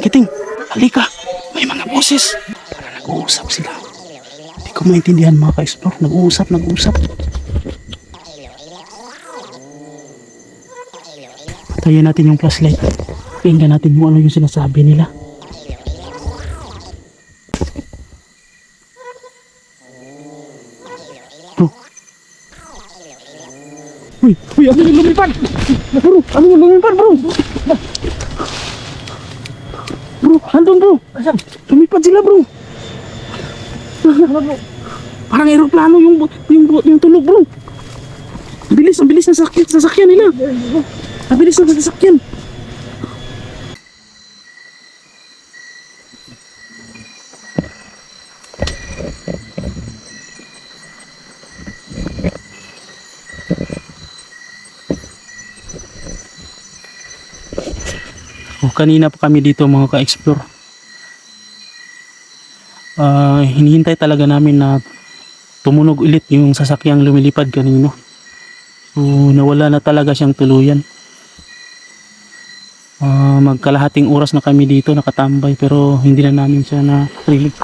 Magiting, halika. May mga boses. Para nag-uusap sila. Hindi ko maintindihan mga ka-explore. Nag-uusap, nag-uusap. Patayin natin yung flashlight. Tingnan natin yung ano yung sinasabi nila. Uy, uy, ano yung lumipad? Bro, ano yung lumipad bro? Bro, andun bro. Asan? Lumipad sila bro. Parang aeroplano yung yung yung tunog bro. Bilis, ang bilis ng sasakyan, sasakyan nila. Ang bilis ng sasakyan. Kanina pa kami dito mga ka-explore. Ah, hinihintay talaga namin na tumunog ulit yung sasakyang lumilipad kanino. So, nawala na talaga siyang tuluyan. Ah, magkalahating oras na kami dito nakatambay pero hindi na namin siya na rilig.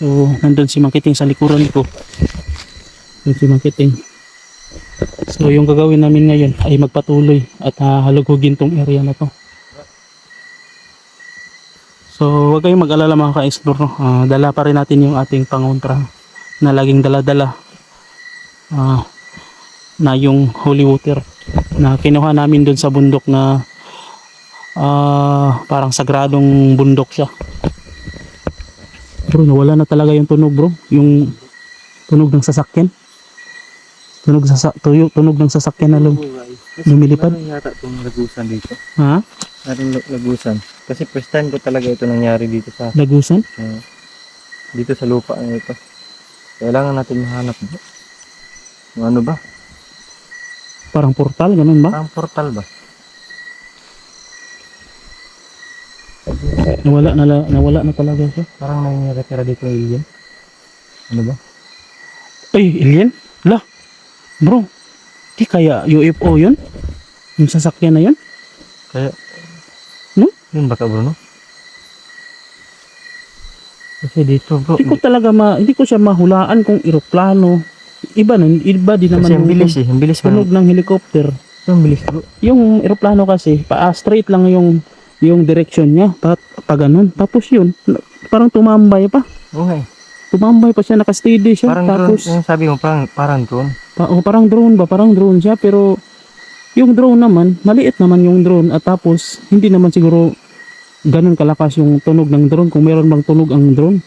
So, nandun si Makiting sa likuran ko. Yun si Makiting. So, yung gagawin namin ngayon ay magpatuloy at uh, halugugin tong area na to. So, huwag kayong mag-alala mga ka-explore. No? Ah, dala pa rin natin yung ating pangontra na laging dala-dala. Ah, na yung holy water na kinuha namin doon sa bundok na ah, parang sagradong bundok siya. Bro, nawala na talaga yung tunog bro. Yung tunog ng sasakyan. Tunog, sa tuyo, tunog ng sasakyan na lum lumilipad. Meron yata itong lagusan dito. Ha? Lag- lagusan. Kasi first time ko talaga ito nangyari dito sa Lagusan? uh, dito sa lupa na ito. Kailangan natin mahanap ba? Ano ba? Parang portal, ganun ba? Parang portal ba? Nawala na, la- nawala na talaga siya. Parang natira dito yung alien. Ano ba? Ay, alien? La, bro, di kaya UFO yun? Yung sasakyan na yun? Kaya... Yun baka Bruno? Kasi dito bro. Hindi ko talaga ma, hindi ko siya mahulaan kung eroplano. Iba nun, iba din naman Kasi ang yung bilis eh. Ang bilis tunog ng helicopter. Ang bilis bro. Yung eroplano kasi, pa straight lang yung yung direction niya, pa, pa ganun. Tapos yun, parang tumambay pa. Okay. Tumambay pa siya, naka-steady siya. Parang drone. Tapos, Yung sabi mo parang, parang drone. Pa, oh, parang drone ba? Parang drone siya pero yung drone naman, maliit naman yung drone at tapos hindi naman siguro ganun kalakas yung tunog ng drone kung meron bang tunog ang drone.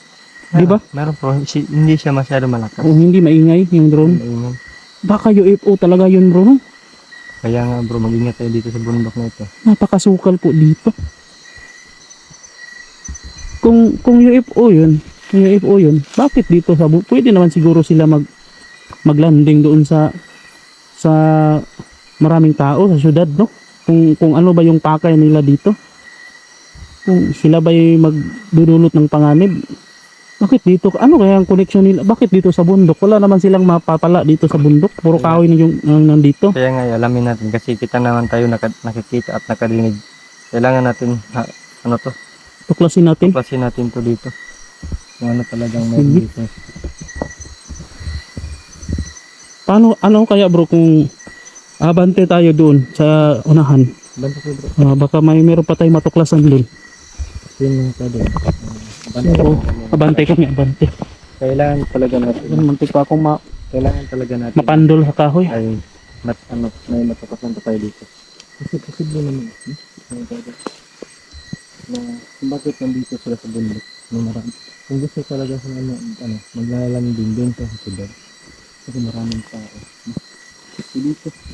Di ba? Meron bro. Si- hindi siya masyado malakas. Kung hindi maingay yung drone. Maingay. Baka UFO talaga yun bro. no? Kaya nga bro, mag-ingat tayo dito sa bundok na ito. Napakasukal po dito. Kung kung UFO yun, kung UFO yun, bakit dito sa bu- pwede naman siguro sila mag maglanding doon sa sa maraming tao sa syudad, no? Kung kung ano ba yung pakay nila dito. Kung sila ba magdudulot ng panganib, bakit dito? Ano kaya ang connection nila? Bakit dito sa bundok? Wala naman silang mapapala dito sa bundok. Puro kahoy na yung ang nandito. Kaya nga, alamin natin kasi kita naman tayo nakikita at nakarinig. Kailangan natin, ha, ano to, Tuklasin natin. tuklasin natin to dito. Kung ano talagang meron Sige. dito. Paano ano kaya bro kung abante tayo doon sa unahan? Bro. Ah, baka may meron pa tayong matuklasan doon. Yun yung pwede. So, abante kami, abante. Kailangan talaga natin, Mantik pa akong ma kailangan talaga natin mapandol sa kahoy. ay mat, ano, may matuklasan pa tayo dito. Kasi posible naman. Hmm? Ano? Na kung bakit nandito sila sa bundok na marami. Kung gusto talaga sila na, ano, maglalanding doon sa siyudad. Kasi maraming tao. Dito,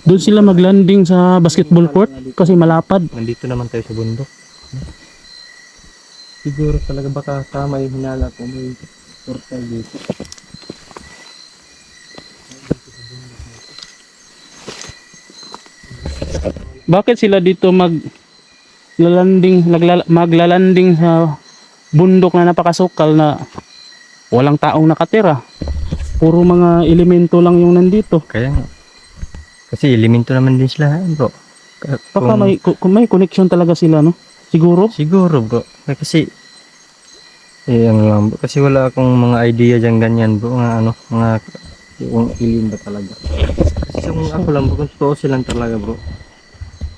Doon sila maglanding sa basketball court kasi malapad. nandito naman tayo sa bundok. Siguro talaga baka tama yung hinala ko may portal dito. Bakit sila dito mag lalanding naglala, maglalanding sa bundok na napakasukal na walang taong nakatira. Puro mga elemento lang yung nandito. Kaya nga. Kasi elemento naman din sila, eh, bro. Ka- Baka kung- may ku- kung may connection talaga sila no. Siguro? Siguro bro. Eh, kasi, eh ano lang bro. Kasi wala akong mga idea dyan ganyan bro. Mga ano, mga yung alien ba talaga. Kasi kung ako lang bro, kung totoo silang talaga bro.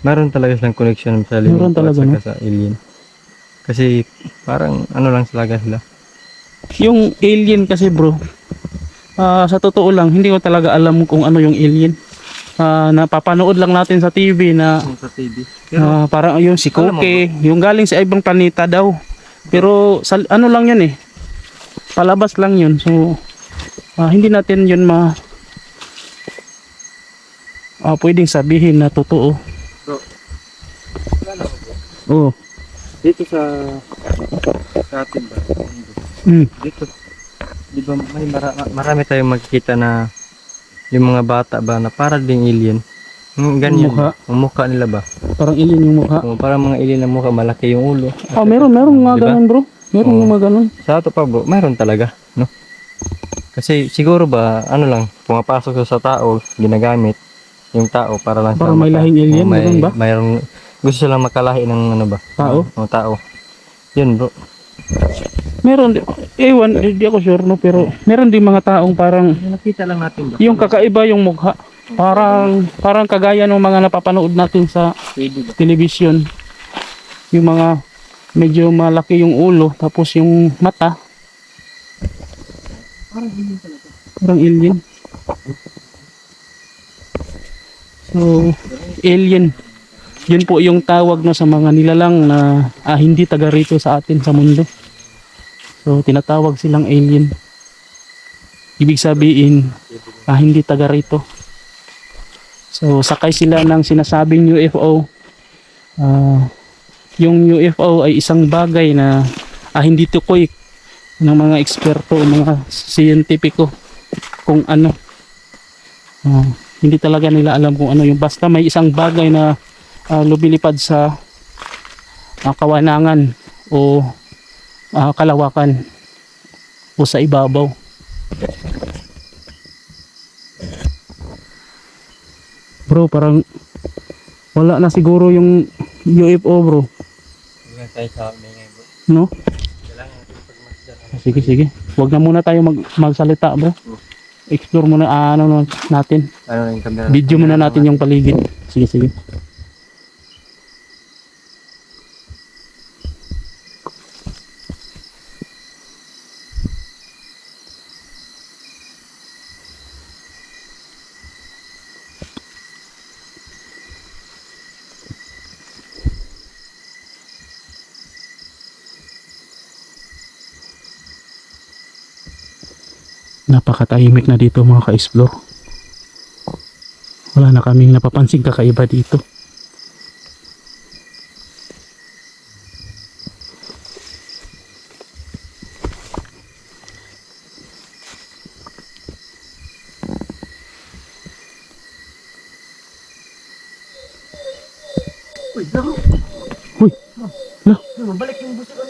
Meron talaga silang connection sa alien. Meron talaga, no? sa alien. Kasi parang ano lang talaga sila. Yung alien kasi bro, ah, sa totoo lang, hindi ko talaga alam kung ano yung alien. Ah, napapanood lang natin sa TV na Sa TV. ah, parang yung si Koke, yung galing sa ibang planeta daw. Pero sa, ano lang yun eh, palabas lang yun. So, ah, hindi natin yun ma ah, pwedeng sabihin na totoo. Bro. Oo. Dito sa sa atin ba? Mm. Dito. Di ba may mara- marami tayong makikita na yung mga bata ba na para ding alien. Yung ganyan. Yung mukha? Yung mukha nila ba? Parang alien yung mukha. O, parang mga alien na mukha, malaki yung ulo. Oh, meron, meron mga Di ba? ganun bro. Meron yung mga ganun. Sa ato pa bro, mayroon talaga, no? Kasi siguro ba, ano lang, pumapasok sa tao, ginagamit yung tao para lang Para sa may lahing alien, may, ganun ba? Mayroong, gusto silang makalahi ng ano ba? Tao? O tao. Yun bro. Meron, ewan, hindi ako sure no, pero meron din mga taong parang Nakita lang natin ba? yung kakaiba yung mukha. Parang parang kagaya ng mga napapanood natin sa television. Yung mga medyo malaki yung ulo tapos yung mata parang alien. So, alien. Yun po yung tawag no sa mga nilalang na ah, hindi taga rito sa atin sa mundo. So, tinatawag silang alien. Ibig sabihin, ah, hindi taga rito. So, sakay sila ng sinasabing UFO. Ah, yung UFO ay isang bagay na ah, hindi tukoy ng mga eksperto mga siyentipiko kung ano. Ah, hindi talaga nila alam kung ano yung basta may isang bagay na ah, lumilipad sa ah, kawanangan o ah, kalawakan o sa ibabaw. Bro, parang wala na siguro yung UFO bro, Hanggang tayo sa may bro. no? Pagmasdan. Sige, sige. Huwag na muna tayo mag magsalita bro. Explore muna ah, ano natin. Ano yung camera? Video muna natin yung paligid. Sige, sige. Napakatahimik na dito mga ka-explore. Wala na kaming napapansing kakaiba dito. Uy, laro. Uy! Lo, Balik yung busi ko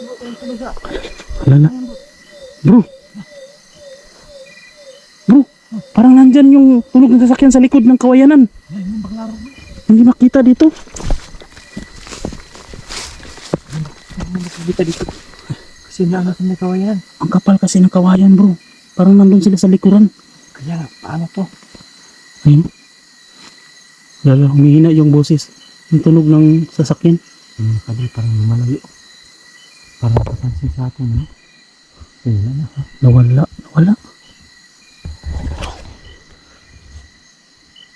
wala na. Bro! Parang nandyan yung tunog ng sasakyan sa likod ng kawayanan. Hindi makita dito. Kita dito. Kasi naangat na kawayan. Ang kapal kasi ng kawayan bro. Parang nandun sila sa likuran. Kaya paano to? Ayun. Lalo, humihina yung boses. Yung tunog ng sasakyan. Yung kali parang lumalayo. Parang napapansin sa atin, no? Wala na, ha? Nawala. Nawala.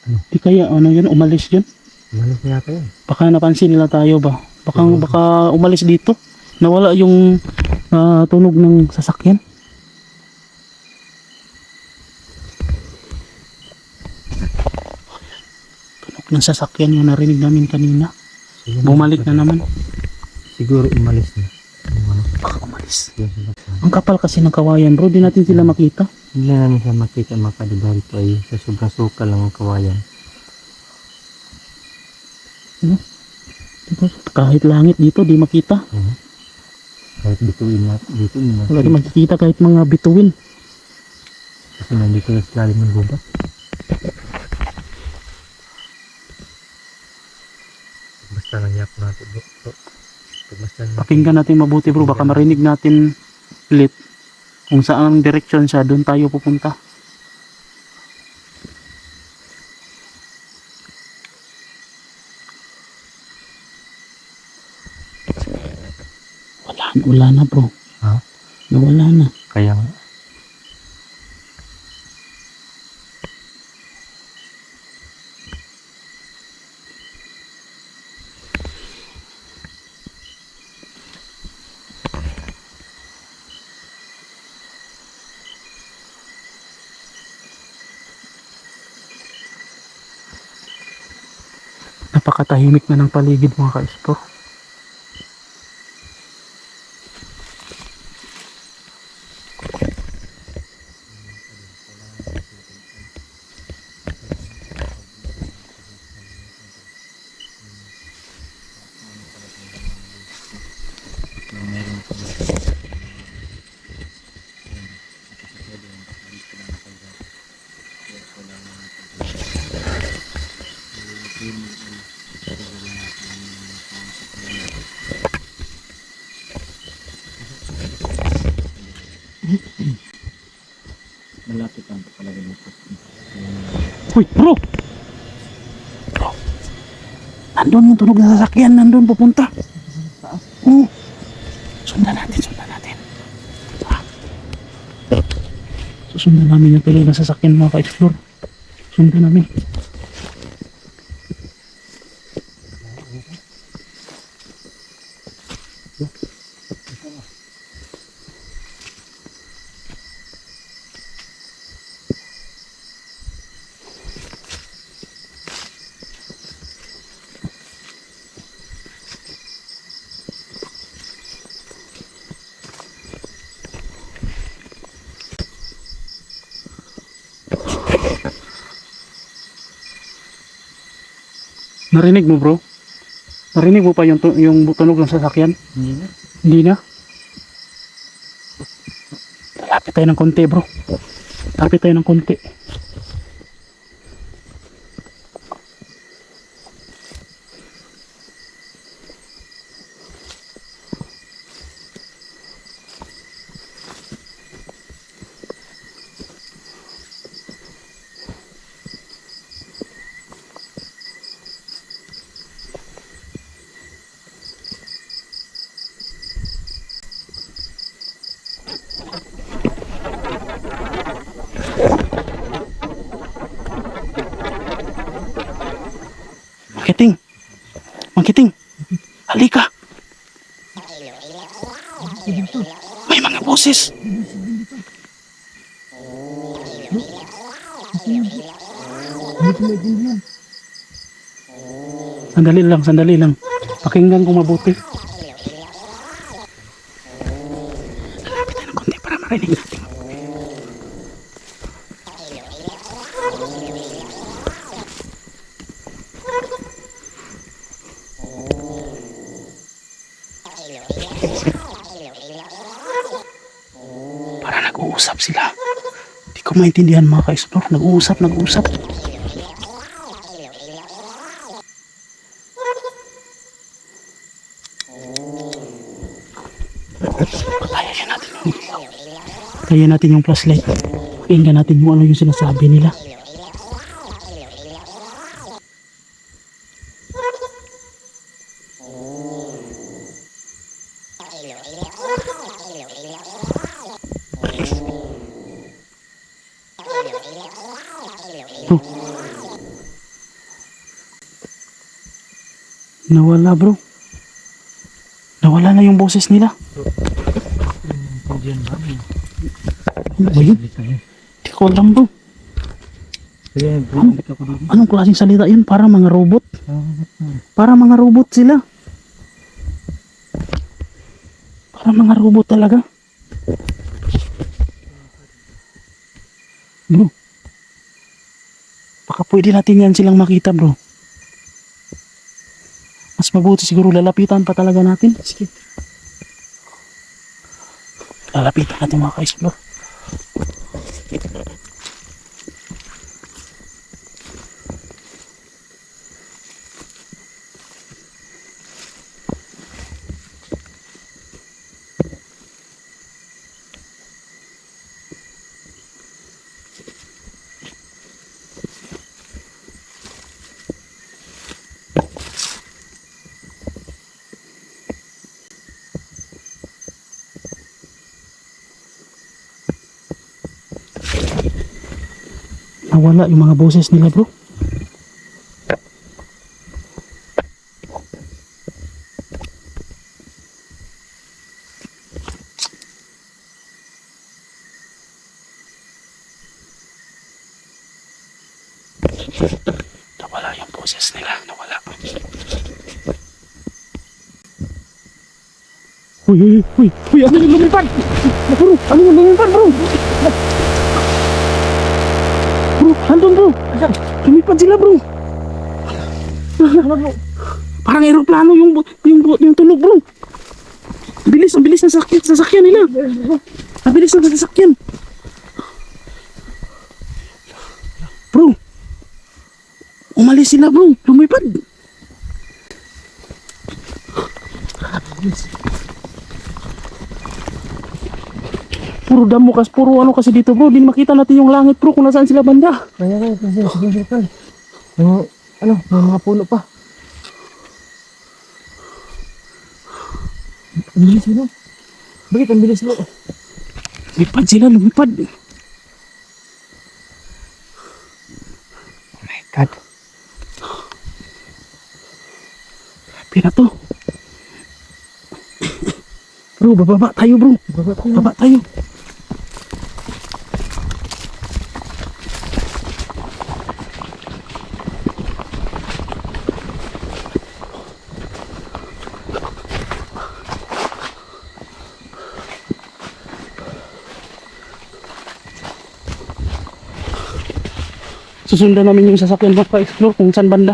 Di kaya ano yun, umalis yun? Umalis na yata yun. Baka napansin nila tayo ba? Baka, baka umalis dito. Nawala yung ah, tunog ng sasakyan. Tunog ng sasakyan yung narinig namin kanina. Siguro, Bumalik na naman. Siguro umalis na. Yung ano, Baka umalis. Ang kapal kasi ng kawayan bro, di natin sila makita. Hindi na namin siya makita mga kadiba ito ay sa sobrang suka lang ang kawayan. Diba? Kahit langit dito, di makita. Ano? Kahit bituin na, bituin na. Wala di makikita kahit mga bituin. Kasi nandito sa lalim ng gubat. Basta nangyap natin bro. bro. Pagmasdan mo. Pakinggan natin mabuti bro, baka marinig natin ulit kung saan direction siya, doon tayo pupunta. Wala, wala na bro. Ha? Nawala na. Kaya nga. Napakatahimik na ng paligid mga ka-explore. Malapit lang talaga dito. Uy, bro! Bro! Nandun yung tunog na sasakyan, nandun pupunta. Oo. Sundan natin, sundan natin. Ah. Susundan namin yung tunog na sasakyan mga ka-explore. Sundan namin. Narinig mo bro? Narinig mo pa yung, yung tunog ng sasakyan? Hindi na. Hindi na. Lapit tayo ng konti bro. Lapit tayo ng konti. Makiting. Halika. May mga boses. Sandali lang, sandali lang. Pakinggan ko mabuti. Lalapit tayo ng konti para marinig natin. Para nag-uusap sila. Hindi ko maintindihan mga ka-explore. Nag-uusap, nag-uusap. Kaya yan natin yung Kaya natin yung flashlight. Pakinggan natin yung ano yung sinasabi nila. Bro. Nawala bro. Nawala na yung boses nila. Hindi yan ba? Ano ba yun? Hindi ko alam bro. Ano? dito. Anong klaseng salita yun? Para mga robot. Para mga robot sila. Para mga robot talaga. Bro. Baka pwede natin yan silang makita bro. Mas mabuti siguro lalapitan pa talaga natin. Sige. Lalapitan natin mga ka-explore. Nawala yung mga boses nila bro. Nawala yung boses nila. Nawala. Uy, uy, uy, uy, ano yung lumipad? Bro, ano yung lumipad bro? Bro, andun bro. Lumipad sila bro. Ano bro? Parang aeroplano yung yung yung tunog bro. Bilis, ang bilis ng sakyan, sasakyan nila. Ang bilis ng sasakyan. Bro. Umalis sila bro. Lumipad. Puro damo kas, puro ano kasi dito bro. Di makita natin yung langit bro kung nasaan sila banda. Kaya kaya kasi sige tol. Yung ano, may mga puno pa. Ang bilis mo. Bakit ang bilis mo? Lumipad sila, lumipad. Oh my God. Pira to. Bro, bababa tayo bro. Baba ko Baba tayo. Susundan namin yung sasakyan mo pa explore kung saan banda.